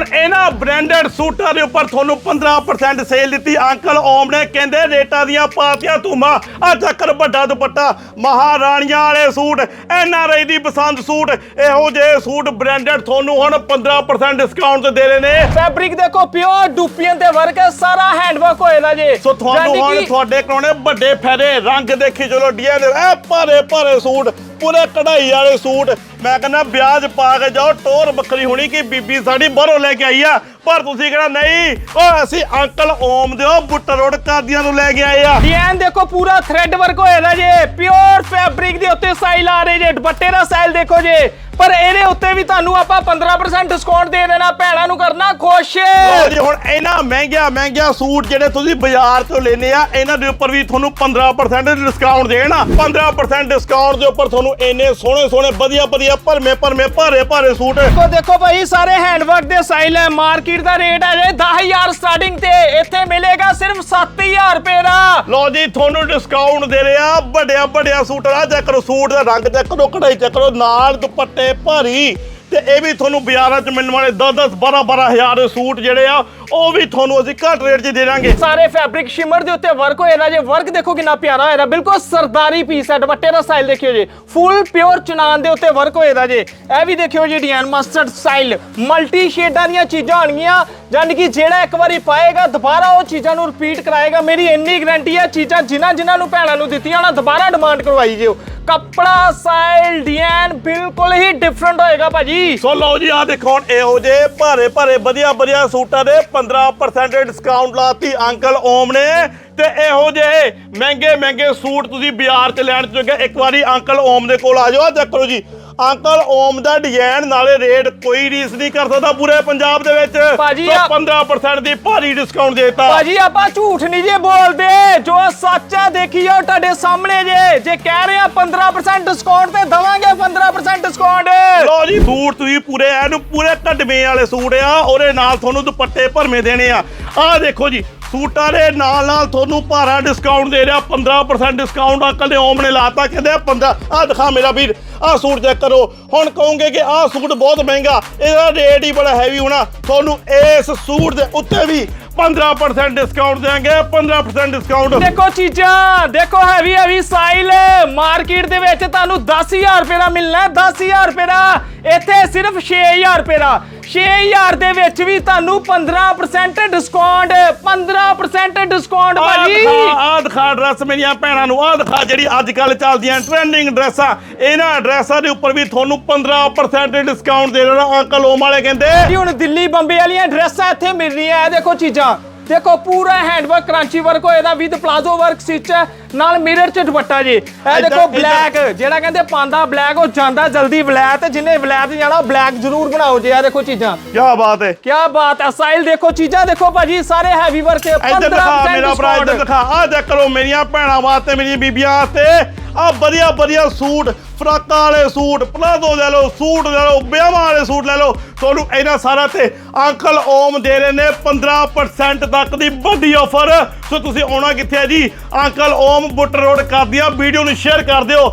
ਹੁਣ ਇਹਨਾਂ ਬ੍ਰਾਂਡਡ ਸੂਟਾਂ ਦੇ ਉੱਪਰ ਤੁਹਾਨੂੰ 15% ਸੇਲ ਦਿੱਤੀ। ਅੰਕਲ ਓਮ ਨੇ ਕਹਿੰਦੇ ਰੇਟਾਂ ਦੀਆਂ ਪਾਤੀਆਂ ਧੂਮਾ। ਆ ਚੱਕਰ ਵੱਡਾ ਦੁਪੱਟਾ। ਮਹਾਰਾਣੀਆਂ ਵਾਲੇ ਸੂਟ ਐਨਆਰਆਈ ਦੀ ਪਸੰਦ ਸੂਟ ਇਹੋ ਜਿਹੇ ਸੂਟ ਬ੍ਰਾਂਡਡ ਤੁਹਾਨੂੰ ਹੁਣ 15% ਡਿਸਕਾਊਂਟ ਤੇ ਦੇ ਰਹੇ ਨੇ। ਫੈਬਰਿਕ ਦੇਖੋ ਪਿਓਰ ਡੂਪੀਅਨ ਤੇ ਵਰਕ ਹੈ ਸਾਰਾ ਹੈਂਡਵਰਕ ਹੋਏਗਾ ਜੀ। ਸੋ ਤੁਹਾਨੂੰ ਹੁਣ ਤੁਹਾਡੇ ਕਰਾਉਣੇ ਵੱਡੇ ਫਾਇਦੇ। ਰੰਗ ਦੇਖੀ ਚਲੋ ਡੀਆਂ ਦੇ ਐ ਭਾਰੇ ਭਾਰੇ ਸੂਟ। ਪੂਰੇ ਕਢਾਈ ਵਾਲੇ ਸੂਟ। ਮੈਂ ਕਹਿੰਦਾ ਵਿਆਜ ਪਾ ਕੇ ਜਾਓ, ਟੋਰ ਬੱਕਰੀ ਹੋਣੀ ਕਿ ਬੀਬੀ ਸਾਡੀ ਬਾਹਰੋਂ ਲੈ ਕੇ ਆਈ ਆ। ਪਰ ਤੁਸੀਂ ਕਹਿੰਦਾ ਨਹੀਂ? ਓ ਅਸੀਂ ਅੰਕਲ ਓਮ ਦੇ ਉਹ ਬੁੱਟਰ ਰੋਡ ਕਾਦੀਆਂ ਨੂੰ ਲੈ ਕੇ ਆਏ ਆ। ਡਿਜ਼ਾਈਨ ਦੇਖੋ, ਪੂਰਾ ਥ੍ਰੈਡ ਵਰਕ ਹੋਏਗਾ ਜੇ। ਪਿਓਰ ਫੈਬਰਿਕ ਦੇ ਉੱਤੇ ਸਾਈਲ ਆ ਰਹੇ ਜੇ, ਦੁਪੱਟੇ ਦਾ ਸਾਈਲ ਦੇਖੋ ਜੇ। ਪਰ ਇਹਦੇ ਉੱਤੇ ਵੀ ਤੁਹਾਨੂੰ ਆਪਾਂ 15% ਡਿਸਕਾਊਂਟ ਦੇ ਦੇਣਾ ਭੈਣਾਂ ਨੂੰ ਕਰਨਾ ਖੁਸ਼। ਲਓ ਜੀ ਹੁਣ ਇਹਨਾਂ ਮਹਿੰਗਿਆ ਮਹਿੰਗਿਆ ਸੂਟ ਜਿਹੜੇ ਤੁਸੀਂ ਬਾਜ਼ਾਰ ਤੋਂ ਲੈਨੇ ਆ ਇਹਨਾਂ ਦੇ ਉੱਪਰ ਵੀ ਤੁਹਾਨੂੰ 15% ਡਿਸਕਾਊਂਟ ਦੇਣਾ। 15% ਡਿਸਕਾਊਂਟ ਦੇ ਉੱਪਰ ਤੁਹਾਨੂੰ ਇੰਨੇ ਸੋਹਣੇ ਸੋਹਣੇ ਵਧੀਆ ਵਧੀਆ ਭਰਮੇ ਭਰਮੇ ਭਾਰੇ ਭਾਰੇ ਸੂਟ। ਦੇਖੋ ਦੇਖੋ ਭਾਈ ਸਾਰੇ ਹੈਂਡਵਰਕ ਦੇ ਸਾਈਲ ਹੈ। ਮਾਰਕੀਟ ਦਾ ਰੇਟ ਹੈ ਜੀ 10000 ਸਟਾਰਟਿੰਗ ਤੇ ਇੱਥੇ ਮਿਲੇਗਾ ਸਿਰਫ 7000 ਰੁਪਏ ਦਾ। ਲਓ ਜੀ ਤੁਹਾਨੂੰ ਡਿਸਕਾਊਂਟ ਦੇ ਰਿਹਾ ਵੱਡਿਆ ਵੱਡਿਆ ਸੂਟ ਆ ਚੈੱਕ ਕਰੋ ਸੂਟ ਦਾ ਰੰਗ ਚੈੱਕ ਕਰੋ ਕਢਾਈ ਚੈੱਕ ਕਰੋ ਨਾਲ ਦੁਪੱਟੇ ਭਾਰੀ ਤੇ ਇਹ ਵੀ ਤੁਹਾਨੂੰ ਬਾਜ਼ਾਰਾਂ 'ਚ ਮਿਲਣ ਵਾਲੇ 10 10 12 12 ਦੇ ਸੂਟ ਜਿਹੜੇ ਆ, ਉਹ ਵੀ ਤੁਹਾਨੂੰ ਅਸੀਂ ਘੱਟ ਰੇਟ 'ਚ ਦੇ ਦਾਂਗੇ। ਸਾਰੇ ਫੈਬਰਿਕ ਸ਼ਿਮਰ ਦੇ ਉੱਤੇ ਵਰਕ ਹੋਏਗਾ ਜੇ, ਵਰਕ ਦੇਖੋ ਕਿੰਨਾ ਪਿਆਰਾ ਹੋਏਗਾ ਬਿਲਕੁਲ ਸਰਦਾਰੀ ਪੀਸ ਹੈ, ਦੁਪੱਟੇ ਦਾ ਸਟਾਈਲ ਦੇਖਿਓ ਜੀ। ਫੁੱਲ ਪਿਓਰ ਚਨਾਨ ਦੇ ਉੱਤੇ ਵਰਕ ਹੋਏਗਾ ਜੇ। ਇਹ ਵੀ ਦੇਖਿਓ ਜੀ ਡਿਜ਼ਾਈਨ ਮਸਟਰਡ ਸਟਾਈਲ ਮਲਟੀ ਸ਼ੇਡਾਂ ਦੀਆਂ ਚੀਜ਼ਾਂ ਹੋਣਗੀਆਂ ਯਾਨੀ ਕਿ ਜਿਹੜਾ ਇੱਕ ਵਾਰੀ ਪਾਏਗਾ, ਦੁਬਾਰਾ ਉਹ ਚੀਜ਼ਾਂ ਨੂੰ ਰਿਪੀਟ ਕਰਾਏਗਾ। ਮੇਰੀ ਇੰਨੀ ਗਾਰੰਟੀ ਹੈ, ਚੀਜ਼ਾਂ ਜਿਨ੍ਹਾਂ ਜਿਨ੍ਹਾਂ ਨੂੰ ਭੈਣਾਂ ਨੂੰ ਦਿੱਤੀਆਂ ਨਾ ਦੁਬਾਰਾ ਡਿਮਾਂਡ ਕਰਵਾਈ ਜਿਓ ਕੱਪੜਾ ਸਟਾਈਲ ਡਿਜ਼ਾਈਨ ਬਿਲਕੁਲ ਹੀ ਡਿਫਰੈਂਟ ਹੋਏਗਾ ਭਾਜੀ। ਸੋ ਲਓ ਜੀ ਆ ਦੇਖੋ ਹੁਣ ਇਹੋ ਜੇ ਭਾਰੇ ਭਾਰੇ, ਵਧੀਆ ਵਧੀਆ ਸੂਟਾਂ ਦੇ 15% ਡਿਸਕਾਊਂਟ ਲਾਤੀ ਅੰਕਲ ਓਮ ਨੇ। ਤੇ ਇਹੋ ਜਿਹੇ ਮਹਿੰਗੇ ਮਹਿੰਗੇ ਸੂਟ ਤੁਸੀਂ ਬਾਜ਼ਾਰ 'ਚ ਲੈਣ ਚੁੱਕੇ ਇੱਕ ਵਾਰੀ ਅੰਕਲ ਓਮ ਦੇ ਕੋਲ ਆ ਜਾਓ। ਆ ਕਰੋ ਜੀ ਅੰਕਲ ਓਮ ਦਾ ਡਿਜ਼ਾਈਨ ਨਾਲੇ ਰੇਟ ਕੋਈ ਰੀਸ ਨਹੀਂ ਕਰ ਸਕਦਾ ਪੂਰੇ ਪੰਜਾਬ ਦੇ ਵਿੱਚ। ਭਾਜੀ, ਸੋ ਆ- 15% ਦੀ ਭਾਰੀ ਡਿਸਕਾਊਂਟ ਦੇਤਾ। ਭਾਜੀ ਆਪਾਂ ਝੂਠ ਨਹੀਂ ਜੇ ਬੋਲਦੇ। ਜੋ ਸੱਚ ਹੈ ਦੇਖੀ ਜਾਓ ਤੁਹਾਡੇ ਸਾਹਮਣੇ ਜੇ। ਜੇ ਕਹਿ ਰਹੇ ਆ 15% ਡਿਸਕਾਊਂਟ ਤੇ ਦਵਾਂਗੇ 15% ਡਿਸਕਾਊਂਟ ਲੋ ਜੀ ਸੂਟ ਤੁਸੀਂ ਪੂਰੇ ਐਨੂੰ ਪੂਰੇ ਢੱਡਵੇਂ ਵਾਲੇ ਸੂਟ ਆ ਉਹਦੇ ਨਾਲ ਤੁਹਾਨੂੰ ਦੁਪੱਟੇ ਭਰਮੇ ਦੇਣੇ ਆ। ਆਹ ਦੇਖੋ ਜੀ ਸੂਟਾਂ ਦੇ ਨਾਲ ਨਾਲ ਤੁਹਾਨੂੰ ਭਾਰਾ ਡਿਸਕਾਊਂਟ ਦੇ ਰਿਹਾ 15% ਡਿਸਕਾਊਂਟ ਅੰਕਲ ਨੇ ਓਮ ਨੇ ਲਾਤਾ, ਕਹਿੰਦੇ 15 ਆਹ ਦਿਖਾ ਮੇਰਾ ਵੀਰ, ਆਹ ਸੂਟ ਚੈੱਕ ਕਰੋ। ਹੁਣ ਕਹੋਗੇ ਕਿ ਆਹ ਸੂਟ ਬਹੁਤ ਮਹਿੰਗਾ, ਇਹਦਾ ਰੇਟ ਹੀ ਬੜਾ ਹੈਵੀ ਹੋਣਾ। ਤੁਹਾਨੂੰ ਇਸ ਸੂਟ ਦੇ ਉੱਤੇ ਵੀ 15% ਡਿਸਕਾਊਂਟ ਦੇਾਂਗੇ 15% ਡਿਸਕਾਊਂਟ ਦੇਖੋ ਚੀਜ਼ਾਂ, ਦੇਖੋ ਹੈਵੀ ਹੈਵੀ ਸਾਈਲ ਮਾਰਕੀਟ ਦੇ ਵਿੱਚ ਤੁਹਾਨੂੰ 10000 ਰੁਪਏ ਦਾ ਮਿਲਣਾ ਹੈ 10000 ਰੁਪਏ ਦਾ, ਇੱਥੇ ਸਿਰਫ 6000 ਰੁਪਏ ਦਾ। 6000 ਦੇ ਵਿੱਚ ਵੀ ਤੁਹਾਨੂੰ 15% ਡਿਸਕਾਊਂਟ 15% ਡਿਸਕਾਊਂਟ ਭਾਜੀ। ਆਹ ਦਿਖਾ ਡਰੈਸ ਮੇਰੀਆਂ ਭੈਣਾਂ ਨੂੰ ਆਹ ਦਿਖਾ ਜਿਹੜੀ ਅੱਜ ਕੱਲ ਚੱਲਦੀਆਂ ਟ੍ਰੈਂਡਿੰਗ ਡਰੈਸਾਂ ਇਹਨਾਂ ਡਰੈਸਾਂ ਦੇ ਉੱਪਰ ਵੀ ਤੁਹਾਨੂੰ 15% ਡਿਸਕਾਊਂਟ ਦੇ ਦੇਣਾ ਅੰਕਲ ਓਮ ਵਾਲੇ ਕਹਿੰਦੇ। ਜੀ ਹੁਣ ਦਿੱਲੀ ਬੰਬੇ ਵਾਲੀਆਂ ਡਰੈਸਾਂ ਇੱਥੇ ਮਿਲ ਰਹੀਆਂ ਇਹ ਦੇਖੋ ਚੀਜ਼ਾਂ। ਦੇਖੋ ਪੂਰਾ ਹੈਂਡਵਰਕ ਕ੍ਰਾਂਚੀ ਵਰਕ ਹੋਏਦਾ ਵਿਦ ਪਲਾਜ਼ੋ ਵਰਕ ਸਟਿਚ ਨਾਲ ਮਿਰਰ ਚ ਦੁਪੱਟਾ ਜੀ। ਇਹ ਦੇਖੋ ਬਲੈਕ ਜਿਹੜਾ ਕਹਿੰਦੇ ਪਾਂਦਾ ਬਲੈਕ ਉਹ ਜਾਂਦਾ ਜਲਦੀ ਬਲੈਕ ਤੇ ਜਿੰਨੇ ਬਲੈਕ ਤੇ ਜਾਣਾ ਬਲੈਕ ਜ਼ਰੂਰ ਬਣਾਓ ਜੀ ਇਹ ਦੇਖੋ ਚੀਜ਼ਾਂ। ਕੀ ਬਾਤ ਹੈ ਕੀ ਬਾਤ ਹੈ ਸਾਈਲ ਦੇਖੋ ਚੀਜ਼ਾਂ ਦੇਖੋ ਭਾਜੀ ਸਾਰੇ ਹੈਵੀ ਵਰਕ ਹੈ ਇੱਧਰ ਦਿਖਾ ਮੇਰਾ ਭਰਾ ਇੱਧਰ ਦਿਖਾ। ਕਰੋ ਮੇਰੀਆਂ ਭੈਣਾਂ ਵਾਸਤੇ ਮੇਰੀਆਂ ਬੀਬੀਆਂ ਵਾਸਤੇ ਆਹ ਵਧੀਆ ਵਧੀਆ ਸੂਟ, ਫਰਾਕਾਂ ਵਾਲੇ ਸੂਟ, ਪਲਾਜ਼ੋ ਲੈ ਲਓ, ਸੂਟ ਲੈ ਲਓ, ਵਿਆਹਾਂ ਵਾਲੇ ਸੂਟ ਲੈ ਲਓ। ਤੁਹਾਨੂੰ ਇਹਨਾਂ ਸਾਰਾ ਤੇ ਅੰਕਲ ਓਮ ਦੇ ਰਹੇ ਨੇ 15% ਤੱਕ ਦੀ ਵੱਡੀ ਆਫਰ ਸੋ ਤੁਸੀਂ ਆਉਣਾ ਕਿੱਥੇ ਹੈ ਜੀ? ਅੰਕਲ ਓਮ ਬੁੱਟ ਰੋਡ ਕਰ ਵੀਡੀਓ ਨੂੰ ਸ਼ੇਅਰ ਕਰ ਦਿਓ।